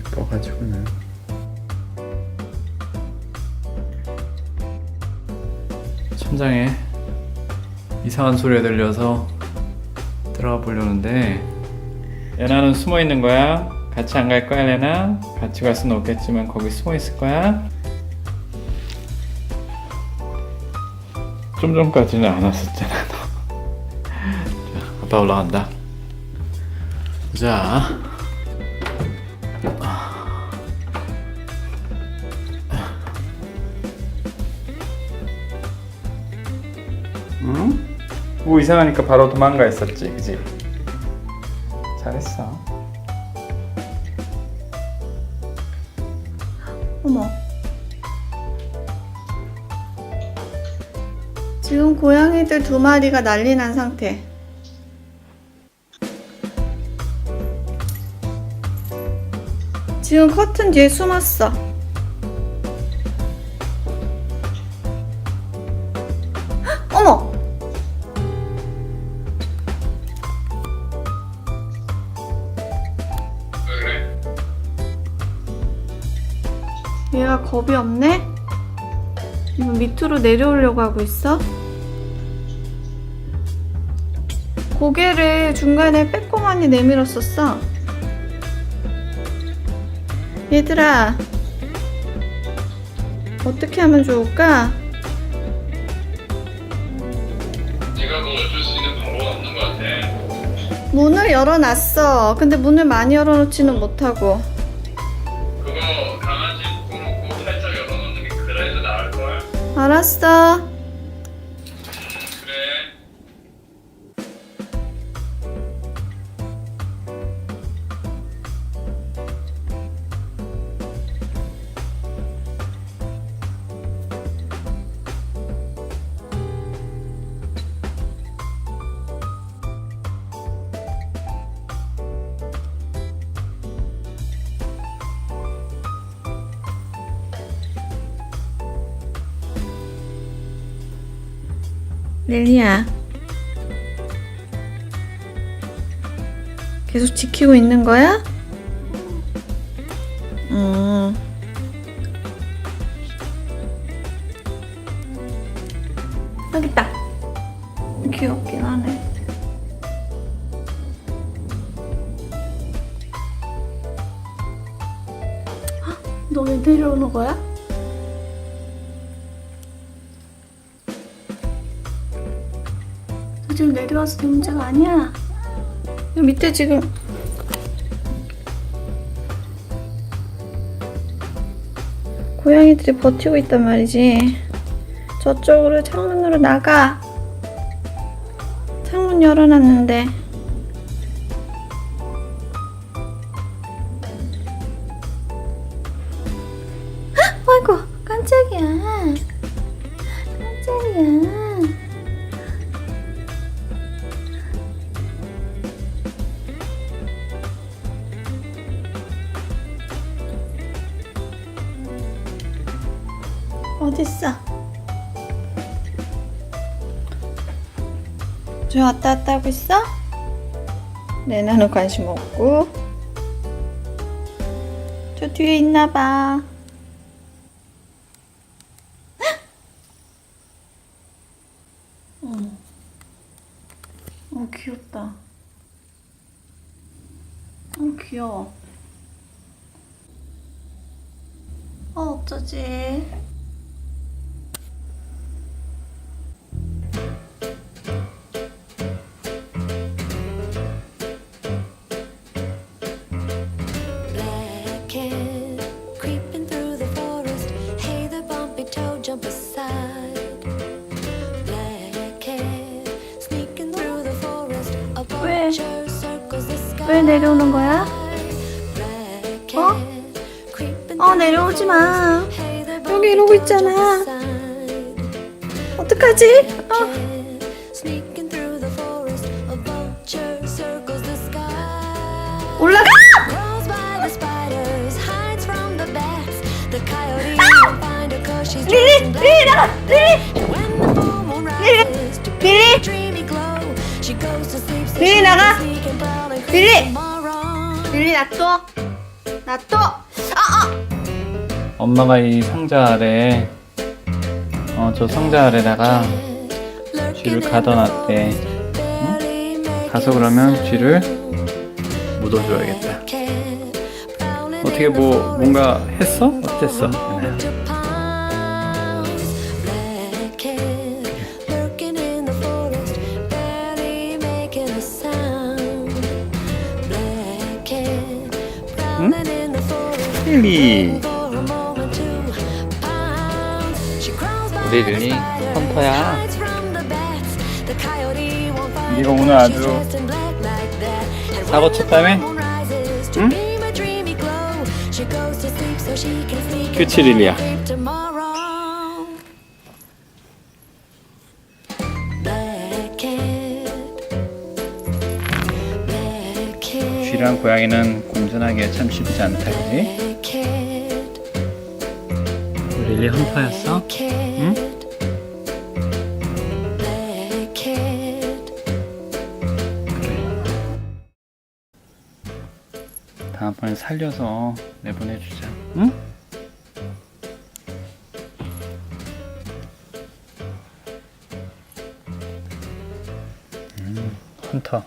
이뻐가지고는 천장에 이상한 소리가 들려서 들어가 보려는데 레나는 숨어 있는 거야? 같이 안 갈 거야 레나? 같이 갈 수는 없겠지만 거기 숨어 있을 거야? 좀 전까지는 안 왔었잖아 너. 자, 아빠 올라간다 자 응? 뭐 이상하니까 바로 도망가 있었지, 그지? 잘했어. 어머. 지금 고양이들 두 마리가 난리 난 상태. 지금 커튼 뒤에 숨었어. 얘가 겁이 없네? 이거 밑으로 내려오려고 하고 있어? 고개를 중간에 빼꼼하니 내밀었었어. 얘들아, 어떻게 하면 좋을까? 네가 뭐 어쩔 수 있는 방법은 없는 것 같아. 문을 열어놨어. 근데 문을 많이 열어놓지는 못하고. 알았어. 릴리야. 계속 지키고 있는 거야? 음. 여기 있다. 귀엽긴 하네. 너왜 내려오는 거야? 지금 내려와서 내 문제가 아니야. 밑에 지금 고양이들이 버티고 있단 말이지. 저쪽으로 창문으로 나가. 창문 열어놨는데. 어딨어? 저 왔다 갔다 하고 있어? 레나는 관심 없고 저 뒤에 있나봐 어. 어 귀엽다 어 귀여워 어 어쩌지 jump aside. Black cat sneaking through the forest. A 왜? vulture circles the sky. 왜 내려오는 거야? Black 어? creeping 어 내려오지 마 여기 이러고 있잖아. 어떡하지? 어. Sneaking through the forest. A vulture circles the sky. 올라가! 릴리! 릴리 나가! 릴리! 릴리! 릴리! 나가! 릴리! 릴리 놔둬 나 또! 엄마가 이 상자 아래 어 저 상자 아래다가 쥐를 가둬놨대 가서 그러면 쥐를 묻어줘야겠다 어떻게 뭐 뭔가 했어? 어땠어? By 우리 릴리 find 네가 오늘 아주 사고 쳤다며? 응? 그치, 릴리야? 쥐랑 고양이는 공존하기가 참 쉽지 않다 그지? 릴리 cat, black cat. 다음번에 살려서 내보내주자 응? 음, 헌터